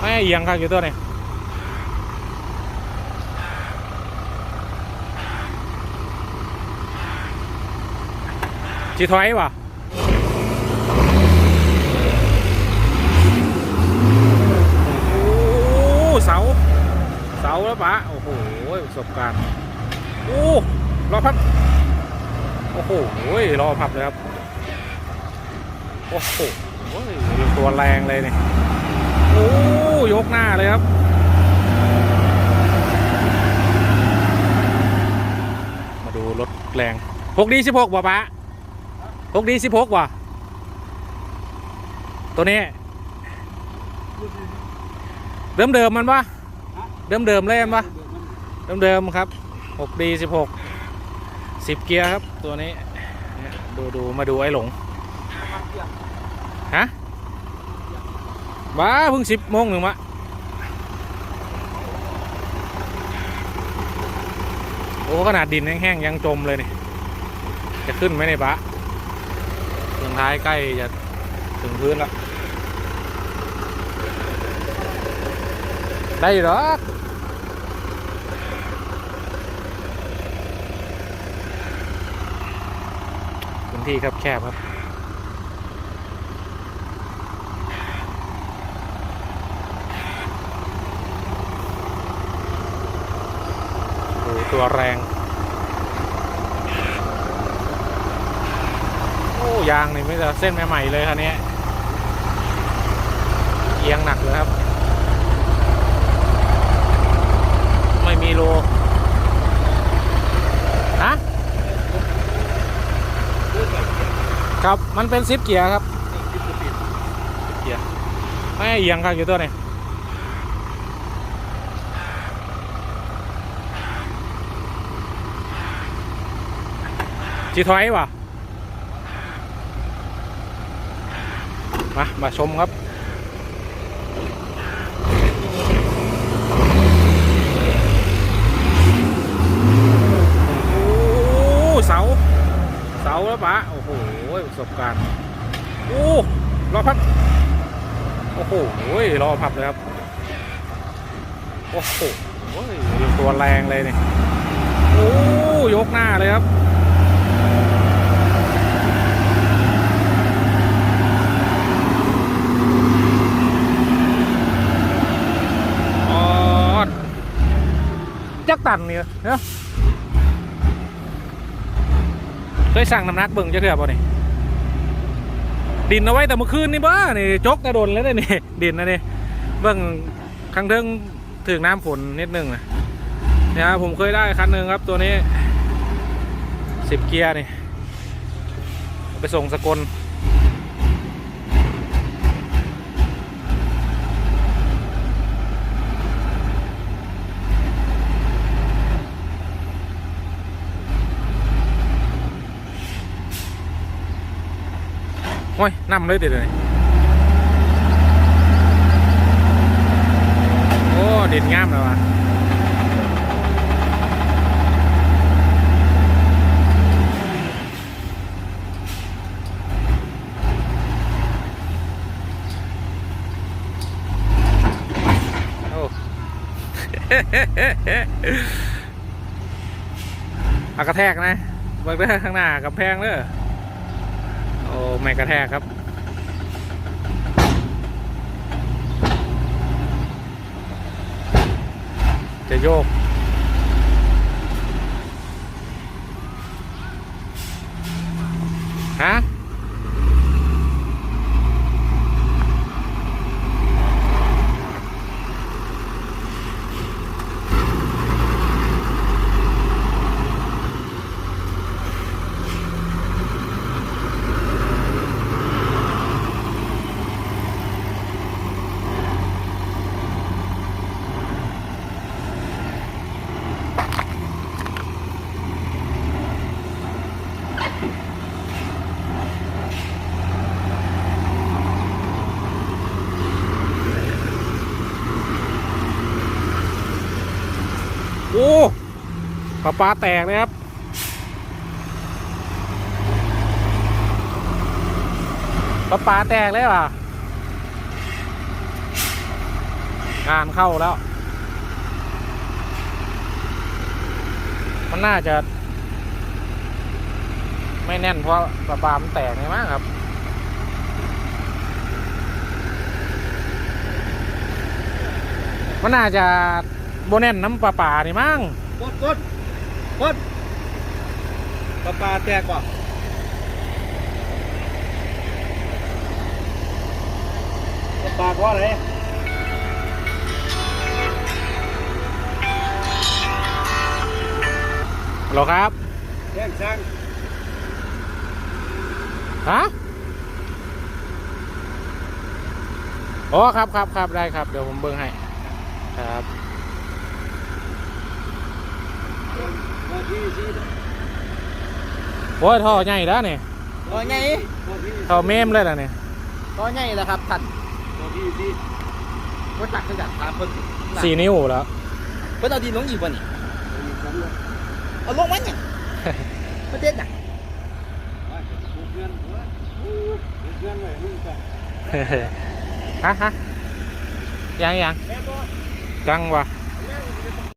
ไม่เอียงครับอยู่ตัวนี้จีถอยวะโอ้เสา เสาแล้วปะโอ้โหประสบการณ์ โอ้รอพับ โอ้โหรอพับเลยครับ โอ้โหตัวแรงเลยเนี่ย โอ้ยกหน้าเลยครับ มาดูรถแรงหกดีสิบหกบ่ปะหกดีสิบหกว่ะตัวนี้ เดิมเดิมมันปะเดิมเดิมเลยมันปะเดิมเดิมครับหกดีสิบหกสิบเกียร์ครับตัวนี้ดูดูมาดูไอ้หลง บ้าเพิ่งสิบโมงหนึ่งมะโอ้ขนาดดินแห้งๆยังจมเลยนี่จะขึ้นไหมในยบะเครื่องท้ายใกล้จะถึงพื้นแล้ว ได้หรอพื้นที่ครับแคบครับ ตัวแรง โอ้ยางนี่ไม่แต่เส้นใหม่ๆเลยคันนี้เอียงหนักเลยครับ ไม่มีโลฮะครับมันเป็นซิปเกียร์ครับซิปเกียร์ไม่เอียงครับอยู่ตัวนี้ จีถอยวะมา มาชมครับโอ้โหเสา เสาแล้วปะโอ้โห ประสบการณ์โอ้รอพับ โอ้โหรอพับเลยครับ โอ้โหตัวแรงเลยเนี่ยโอ้ยกหน้าเลยครับ ออด จักตันเนี่ยเนาะเคยสั่งน้ำหนักเบิ่งจะเถื่อป่ะนี่ดินเอาไว้แต่เมื่อคืนนี่บ้านี่จกกระโดนแล้วเนี่ยนี่ดินนะนี่เบิ่งข้งเทิงถึงน้ำฝนนิดนึงนะเนี่ยครับผมเคยได้คันหนึ่งครับตัวนี้สิบเกียร์นี่ไปส่งสกล โอ้ยนำเลยเดี๋ยวนี้โอ้เด่นงามเลยว่ะโอ้อากระแทกนะเบิกเด้อข้างหน้ากำแพงเด้อโอ้ไม่กระแทกครับ จะโยกฮะ อ้ปลาปลาแตกเลยครับ ปลาปลาแตกเลยว่ะงานเข้าแล้ว มันน่าจะ ไม่แน่นเพราะประปลามันแตกไงมั้งครับมันน่าจะ โบแน่นน้ำปลาป่านี่มั้งกดกดกดปลาปลาแตกว่ะปลาปลาเพราะอะไรฮัลโหลครับแจ้งช่างฮะอ๋อครับครับครับได้ครับ เดี๋ยวผมเบิ่งให้ ครับ มาที่ที่ โอ้ยท่อใหญ่แล้วนี่ต่อไงมาที่ท่อเมมเลยล่ะนี่ต่อไงแล้วครับท่านมาที่ที่ว่าจักคือกันถามเพิ่นสี่นิ้วแล้วเพิ่นเอาดินลงอีกบ่นี่เอาลงมันเนี่ยประเด็นน่ะเพื่อนเพื่อนเลยมึงจะฮะฮะยังยังแม่ตัวจังวะ